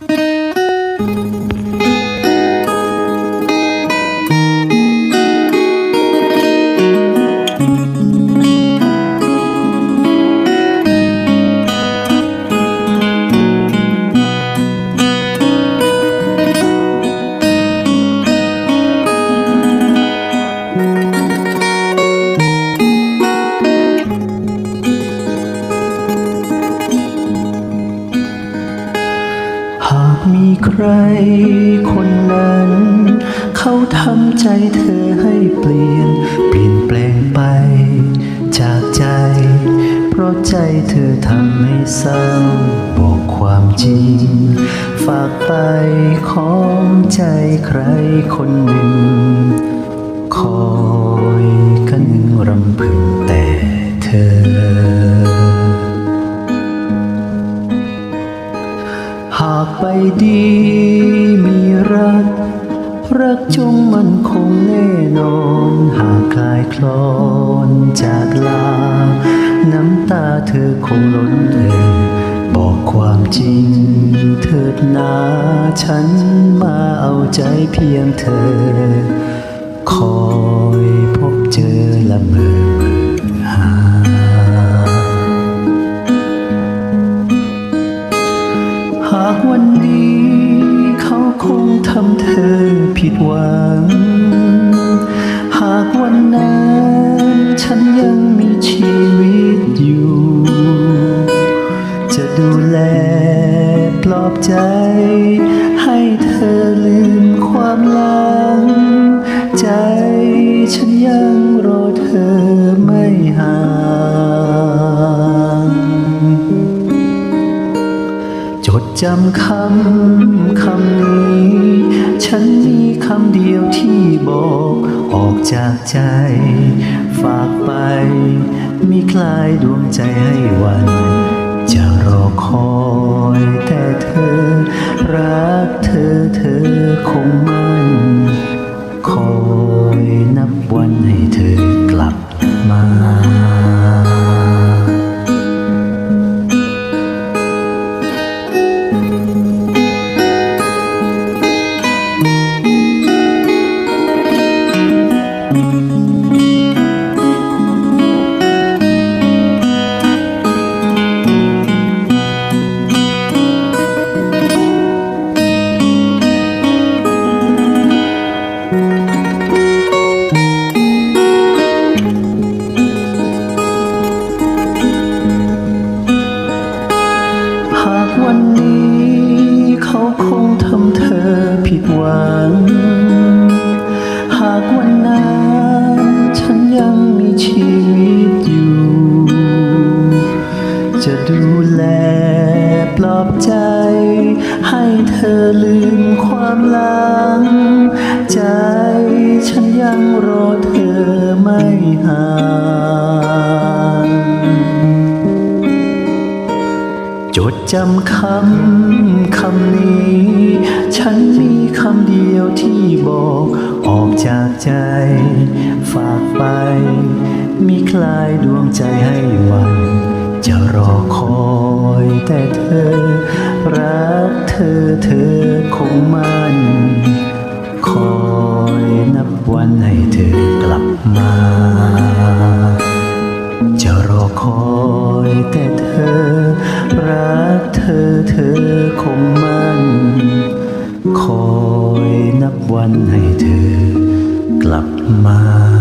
ห ครคนนั้น เขาทำใจเธอให้เปลี่ยน เปลี่ยนแปลงไป จากใจ เพราะใจเธอทำให้เศร้าบอกความจริง ฝากไปของใจใครคนหนึ่ง คอยกันรำพึงแต่เธอ ดีมีรัก รักจงมันคงแน่นอน หากคลายคลอนจากลา น้ำตาเธอคงล้นเอ่อบอกความจริง เถิดนาฉันมาเอาใจเพียงเธอ คอยพบเจอละเมอ วันนี้เขาคงทำเธอผิดหวัง หากวันนั้นฉันยังมีชีวิตอยู่ จะดูแลปลอบใจ จำคำคำนี้ ฉันมีคำเดียวที่บอก ออกจากใจ ฝากไป มีคลายดวงใจให้วัน จะรอคอยแต่เธอ รักเธอเธอคงมั่น คอยนับวันให้เธอกลับมา เธอไม่ห่างจดจำคำคำนี้ ฉันมีคำเดียวที่บอก ออกจากใจ ฝากไป มีคลายดวงใจให้วัน จะรอคอยแต่เธอ รักเธอเธอคงมั่น นับวันให้เธอกลับมา จะรอคอยแต่เธอ รักเธอเธอคงมั่น คอยนับวันให้เธอกลับมา